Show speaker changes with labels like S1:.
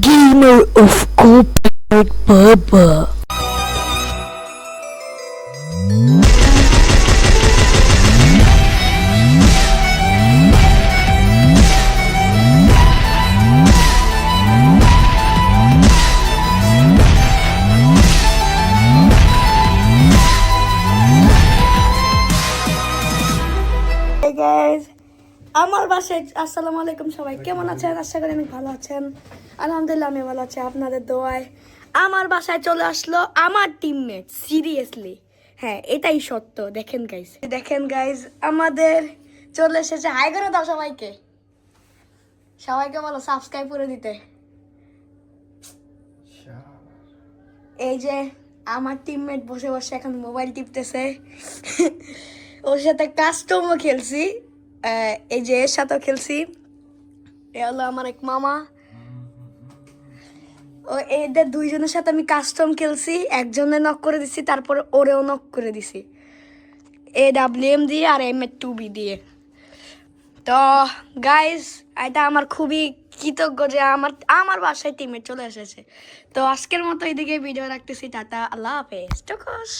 S1: Gamer of Corporate Baba.
S2: Hey guys, আমার বাসায় আসসালামু আলাইকুম সবাই। কেমন আছেন? আশা করি অনেক ভালো আছেন। আলহামদুলিল্লাহ আমি ভালো আছি আপনাদের দোয়ায়। আমার বাসায় চলে আসলো আমার টিমমেট সিরিয়াসলি হ্যাঁ এটাই সত্য। দেখেন গাইজ দেখেন গাইজ আমাদের চলে এসেছে। হাই করে দাও সবাইকে। সবাইকে বলো সাবস্ক্রাইব করে দিতে। এই যে আমার টিমমেট বসে বসে এখন মোবাইল টিপতেছে। ওর সাথে কাস্টমও খেলছি। এই যে এর সাথেও খেলছি। এ হলো আমার এক মামা। ও, এদের দুইজনের সাথে আমি কাস্টম খেলছি। একজনে নক করে দিছি, তারপর ওরেও নক করে দিছি। এ ডাব্লিউ এম দিয়ে R M A two B দিয়ে। তো গাইস এটা আমার খুবই কৃতজ্ঞ যে আমার আমার বাসায় টিমে চলে এসেছে। তো আজকের মতো এদিকে ভিডিও রাখতেছি, টাটা, আল্লাহ হাফেজ টকস